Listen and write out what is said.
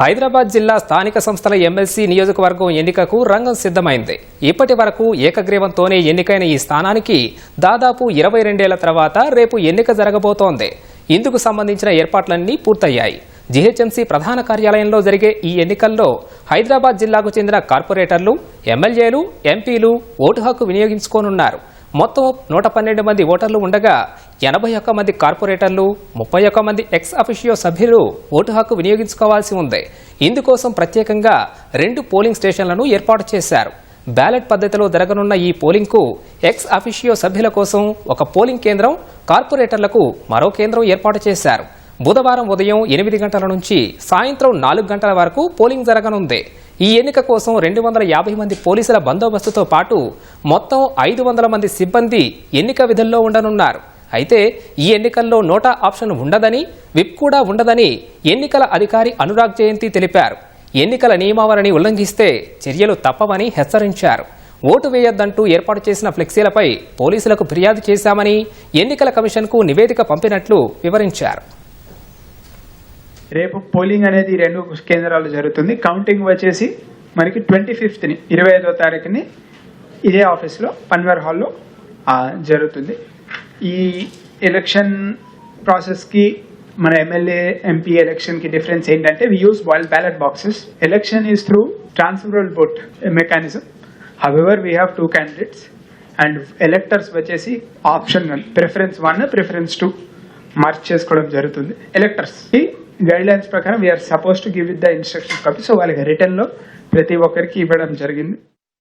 హైదరాబాద్ జిల్లా స్థానిక సంస్థల ఎమ్మెల్సీ నియోజకవర్గం ఎన్నికకు రంగం సిద్ధమైంది. ఇప్పటి వరకు ఏకగ్రీవంతోనే ఎన్నికైన ఈ స్థానానికి దాదాపు ఇరవై రెండేళ్ళ తర్వాత రేపు ఎన్నిక జరగబోతోంది. ఇందుకు సంబంధించిన ఏర్పాట్లన్నీ పూర్తయ్యాయి. జీహెచ్ఎంసీ ప్రధాన కార్యాలయంలో జరిగే ఈ ఎన్నికల్లో హైదరాబాద్ జిల్లాకు చెందిన కార్పొరేటర్లు ఎమ్మెల్యేలు ఎంపీలు ఓటు హక్కు వినియోగించుకోనున్నారు. మొత్తం నూట పన్నెండు మంది ఓటర్లు ఉండగా ఎనభై ఒక్క మంది కార్పొరేటర్లు ముప్పై ఒక్క మంది ఎక్స్ అఫిషియో సభ్యులు ఓటు హక్కు వినియోగించుకోవాల్సి ఉంది. ఇందుకోసం ప్రత్యేకంగా రెండు పోలింగ్ స్టేషన్లను ఏర్పాటు చేశారు. బ్యాలెట్ పద్ధతిలో జరగనున్న ఈ పోలింగ్కు ఎక్స్ అఫిషియో సభ్యుల కోసం ఒక పోలింగ్ కేంద్రం కార్పొరేటర్లకు మరో కేంద్రం ఏర్పాటు చేశారు. బుధవారం ఉదయం ఎనిమిది గంటల నుంచి సాయంత్రం నాలుగు గంటల వరకు పోలింగ్ జరగనుంది. ఈ ఎన్నిక కోసం రెండు వందల యాభై మంది పోలీసుల బందోబస్తుతో పాటు మొత్తం ఐదు వందల మంది సిబ్బంది ఎన్నిక విధుల్లో ఉండనున్నారు. అయితే ఈ ఎన్నికల్లో నోటా ఆప్షన్ ఉండదని విప్ కూడా ఉండదని ఎన్నికల అధికారి అనురాగ్ జయంతి తెలిపారు. ఎన్నికల నియమావళిని ఉల్లంఘిస్తే చర్యలు తప్పవని హెచ్చరించారు. ఓటు వేయొద్దంటూ ఏర్పాటు చేసిన ఫ్లెక్సీలపై పోలీసులకు ఫిర్యాదు చేశామని ఎన్నికల కమిషన్కు నివేదిక పంపినట్లు వివరించారు. రేపు పోలింగ్ అనేది రెండు కేంద్రాలు జరుగుతుంది. కౌంటింగ్ వచ్చేసి మనకి ట్వంటీ ఫిఫ్త్ని ఇరవై ఐదో తారీఖుని ఇదే ఆఫీస్లో పన్వర్ హాల్లో జరుగుతుంది. ఈ ఎలక్షన్ ప్రాసెస్కి మన ఎమ్మెల్యే ఎంపీ ఎలక్షన్కి డిఫరెన్స్ ఏంటంటే we use boil ballot boxes election is through transferal vote mechanism however we have two candidates and electors వచ్చేసి option one preference one preference two mark చేసుకోవడం జరుగుతుంది. ఎలక్టర్స్ ఈ గైడ్ లైన్స్ ప్రకారం we are suppose to give with the instruction copy so వాళ్ళకి రిటర్న్లో ప్రతి ఒక్కరికి ఇవ్వడం జరిగింది.